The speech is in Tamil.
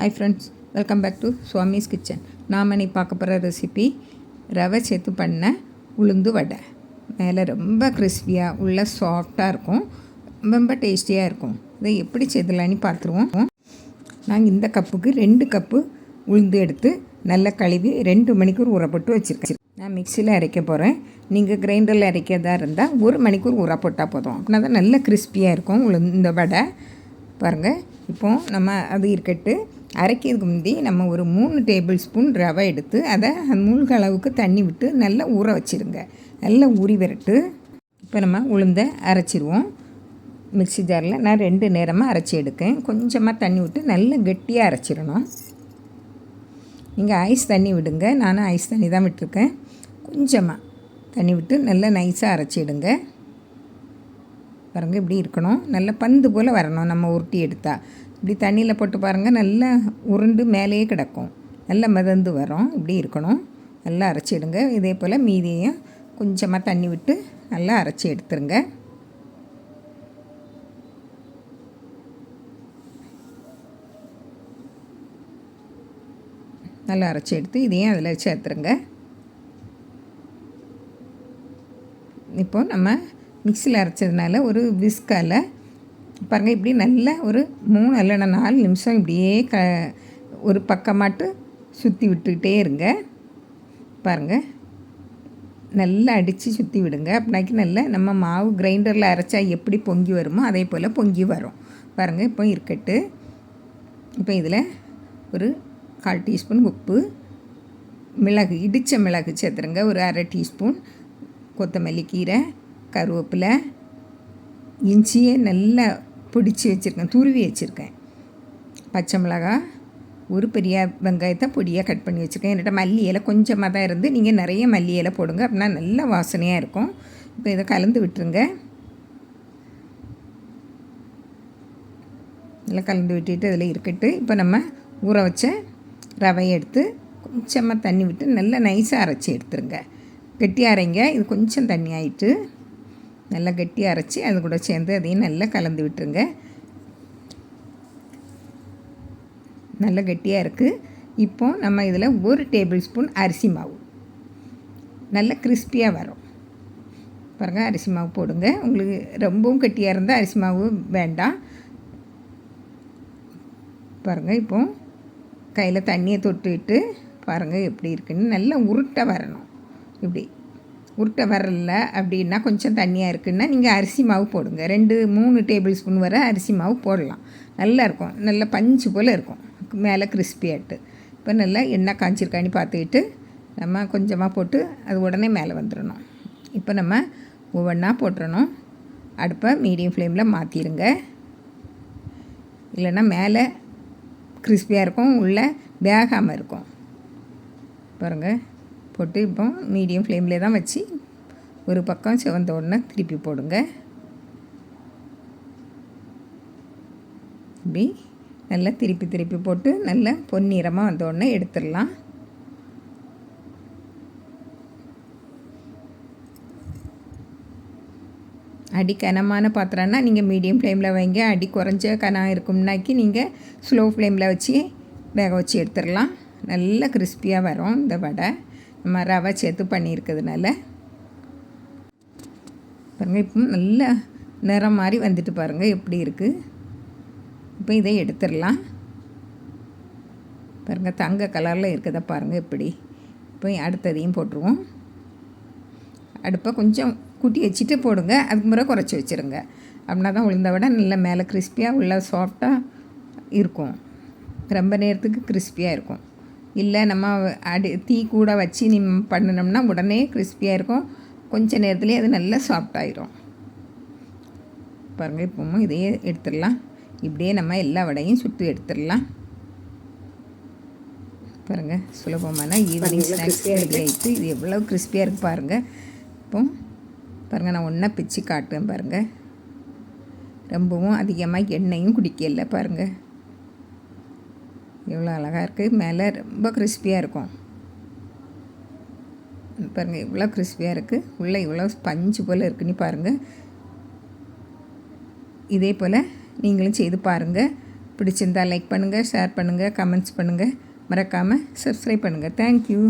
Hi friends welcome back to Swami's kitchen நாம் இன்னைக்கு பார்க்க போகிற ரெசிபி ரவை சேர்த்து பண்ண உளுந்து வடை. மேலே ரொம்ப கிறிஸ்பியாக உள்ள சாஃப்டாக இருக்கும். ரொம்ப டேஸ்டியாக இருக்கும். இதை எப்படி செய்தலான்னு பார்த்துருவோம். நாங்கள் இந்த கப்புக்கு ரெண்டு கப்பு உளுந்து எடுத்து நல்லா கழுவி ரெண்டு மணிக்கூர் ஊற போட்டு வச்சுருக்கேன். நான் மிக்சியில் அரைக்க போகிறேன் நீங்கள் கிரைண்டரில் அரைக்கிறதா இருந்தால் ஒரு மணிக்கூர் ஊற போட்டால் போதும். அப்படின்னா தான் நல்ல கிறிஸ்பியாக இருக்கும் உளுந்து இந்த வடை. பாருங்கள் இப்போது நம்ம அது இருக்கட்டு அரைக்கிறதுக்கு முந்தி நம்ம ஒரு மூணு டேபிள் ஸ்பூன் ரவை எடுத்து அதை மூழ்க அளவுக்கு தண்ணி விட்டு நல்லா ஊற வச்சுருங்க. நல்லா ஊறி விரட்டு. இப்போ நம்ம உளுந்தை அரைச்சிடுவோம் மிக்ஸி ஜாரில் நான் ரெண்டு நேரமாக அரைச்சி எடுக்கேன். கொஞ்சமாக தண்ணி விட்டு நல்லா கெட்டியாக அரைச்சிடணும். நீங்கள் ஐஸ் தண்ணி விடுங்க. நானும் ஐஸ் தண்ணி தான் விட்டுருக்கேன். கொஞ்சமாக தண்ணி விட்டு நல்லா நைஸாக அரைச்சிடுங்க பாருங்கள் இப்படி இருக்கணும். நல்ல பந்து போல் வரணும். நம்ம உருட்டி எடுத்தால் இப்படி தண்ணியில் போட்டு பாருங்கள் நல்லா உருண்டு மேலேயே கிடக்கும். நல்லா மிதந்து வரும். இப்படி இருக்கணும். நல்லா அரைச்சிடுங்க இதே போல் மீதியையும் கொஞ்சமாக தண்ணி விட்டு நல்லா அரைச்சி எடுத்துருங்க. நல்லா அரைச்சி எடுத்து இதையும் அதில் சேர்த்துருங்க. இப்போ நம்ம மிக்சியில் அரைச்சதுனால ஒரு விஸ்கால் பாருங்கள் இப்படி நல்லா ஒரு மூணு இல்லைன்னா நாலு நிமிஷம் இப்படியே க ஒரு பக்கமாட்டு சுற்றி விட்டுக்கிட்டே இருங்க. பாருங்கள் நல்லா அடித்து சுற்றி விடுங்க. அப்படின்னாக்கி நல்லா நம்ம மாவு கிரைண்டரில் அரைச்சா எப்படி பொங்கி வருமோ அதே போல் பொங்கி வரும். பாருங்கள் இப்போ இருக்கட்டு. இப்போ இதில் ஒரு கால் டீஸ்பூன் உப்பு மிளகு இடித்த மிளகு சேர்த்துருங்க. ஒரு அரை டீஸ்பூன் கொத்தமல்லி கீரை கருவேப்பிலை இஞ்சியை நல்லா பிடிச்சி வச்சுருக்கேன் துருவி வச்சுருக்கேன். பச்சை மிளகா ஒரு பெரிய வெங்காயத்தை பொடியாக கட் பண்ணி வச்சுருக்கேன். என்கிட்ட மல்லி இலை கொஞ்சமாக தான் இருந்து நீங்கள் நிறைய மல்லி இலை போடுங்க அப்படின்னா நல்ல வாசனையாக இருக்கும். இப்போ இதை கலந்து விட்டுருங்க. நல்லா கலந்து விட்டுட்டு அதில் இருக்கட்டு. இப்போ நம்ம ஊற வச்ச ரவையை எடுத்து கொஞ்சமாக தண்ணி விட்டு நல்லா நைஸாக அரைச்சி எடுத்துருங்க. கெட்டி அரைங்க இது கொஞ்சம் தண்ணி ஆயிட்டு நல்லா கட்டி அரைச்சி அது கூட சேர்ந்து அதையும் நல்லா கலந்து விட்டுருங்க. நல்லா கட்டியாக இருக்குது இப்போ நம்ம இதில் ஒரு டேபிள் ஸ்பூன் அரிசி மாவு. நல்லா கிறிஸ்பியாக வரும். பாருங்கள் அரிசி மாவு போடுங்க. உங்களுக்கு ரொம்பவும் கட்டியாக இருந்தால் அரிசி மாவு வேண்டாம். பாருங்கள் இப்போ கையில் தண்ணியை தொட்டுவிட்டு பாருங்கள் எப்படி இருக்குன்னு. நல்லா உருட்டை வரணும். இப்படி உருட்டை வரல அப்படின்னா கொஞ்சம் தண்ணியாக இருக்குன்னா நீங்கள் அரிசி மாவு போடுங்க. ரெண்டு மூணு டேபிள் ஸ்பூன் வர அரிசி மாவு போடலாம். நல்லா இருக்கும். நல்லா பஞ்சு போல் இருக்கும். மேலே கிறிஸ்பியாகிட்டு இப்போ நல்லா எண்ணெய் காய்ச்சிருக்கான்னு பார்த்துக்கிட்டு நம்ம கொஞ்சமாக போட்டு அது உடனே மேலே வந்துடணும். இப்போ நம்ம ஒவ்வொன்றா போட்டுறணும். அடுப்பை மீடியம் ஃப்ளேமில் மாற்றிடுங்க இல்லைன்னா மேலே கிறிஸ்பியாக இருக்கும். உள்ளே வேகாமல் இருக்கும். பாருங்கள் போட்டு இப்போ மீடியம் ஃப்ளேமில் தான் வச்சு ஒரு பக்கம் சிவந்த உடனே திருப்பி போடுங்க. இப்படி நல்லா திருப்பி திருப்பி போட்டு நல்லா பொன்னிறமாக வந்த உடனே எடுத்துடலாம். அடி கனமான பாத்திரம்னா நீங்கள் மீடியம் ஃப்ளேமில் வைங்க. அடி குறைஞ்ச கனம் இருக்கும்னாக்கி நீங்கள் ஸ்லோ ஃப்ளேமில் வச்சு வேக வச்சு எடுத்துடலாம். நல்லா கிறிஸ்பியாக வரும் இந்த வடை. நம்ம ரவை சேர்த்து பண்ணியிருக்கிறதுனால. பாருங்கள் இப்போ நல்ல நிறம் மாதிரி வந்துட்டு பாருங்கள் எப்படி இருக்குது இப்போ இதை எடுத்துடலாம். பாருங்கள் தங்க கலரில் இருக்கிறத பாருங்கள் எப்படி இப்போ அடுத்ததையும் போட்டுருவோம். அடுப்பை கொஞ்சம் கூட்டி வச்சுட்டு போடுங்க அதுக்கு முறை குறைச்சி வச்சுருங்க. அப்படின்னா தான் உளுந்த விட நல்லா மேலே கிறிஸ்பியாக உள்ள சாஃப்டாக இருக்கும். ரொம்ப நேரத்துக்கு கிறிஸ்பியாக இருக்கும். இல்லை நம்ம அடி தீ கூட வச்சு நீ பண்ணினோம்னா உடனே கிறிஸ்பியாக இருக்கும். கொஞ்சம் நேரத்துலேயே அது நல்லா சாஃப்டாயிரும் பாருங்கள் இப்போவும் இதையே எடுத்துடலாம். இப்படியே நம்ம எல்லா வடையும் சுட்டு எடுத்துடலாம். பாருங்கள் சுலபமான ஈவினிங் ஸ்நாக்ஸ் ரெடி ஆகிட்டு இது எவ்வளோ கிறிஸ்பியாக இருக்குது பாருங்கள் இப்போ பாருங்கள் நான் ஒன்றா பிச்சு காட்டுவேன் பாருங்கள் ரொம்பவும் அதிகமாக எண்ணெயும் குடிக்கல பாருங்கள் எவ்வளோ அழகாக இருக்குது மேலே ரொம்ப கிறிஸ்பியாக இருக்கும். பாருங்கள் இவ்வளோ கிறிஸ்பியாக இருக்குது உள்ளே இவ்வளோ ஸ்பஞ்சு போல் இருக்குன்னு பாருங்கள் இதே போல் நீங்களும் செய்து பாருங்கள் பிடிச்சிருந்தா லைக் பண்ணுங்கள் ஷேர் பண்ணுங்கள் கமெண்ட்ஸ் பண்ணுங்கள் மறக்காமல் சப்ஸ்கிரைப் பண்ணுங்கள் தேங்க்யூ